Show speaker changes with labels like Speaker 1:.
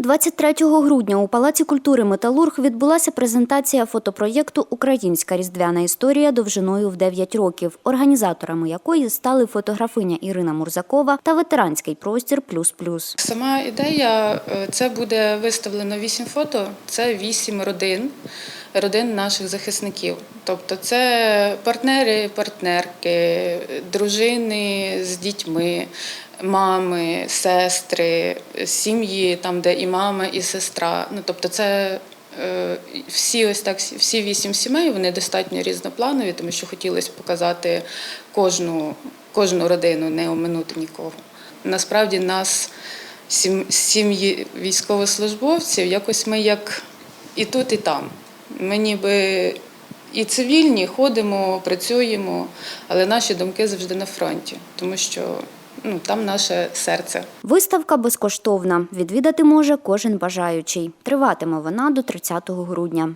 Speaker 1: 23 грудня у Палаці культури Металург відбулася презентація фотопроєкту Українська різдвяна історія довжиною в 9 років, організаторами якої стали фотографиня Ірина Мурзакова та ветеранський простір Плюс Плюс.
Speaker 2: Сама ідея е, це буде виставлено вісім фото. Це вісім родин, родин наших захисників. Тобто, це партнери, партнерки, дружини з дітьми, мами, сестри, сім'ї, там де і мама, і сестра. Ну тобто, це. е, Всі ось так, всі вісім сімей вони достатньо різнопланові, тому що хотілося показати кожну, кожну родину, не оминути нікого. Насправді нас сім- сім'ї військовослужбовців, якось ми як і тут, і там. Ми ніби і цивільні ходимо, працюємо, але наші думки завжди на фронті, тому що ну, там наше серце.
Speaker 1: Виставка безкоштовна. Відвідати може кожен бажаючий. Триватиме вона до 30 грудня.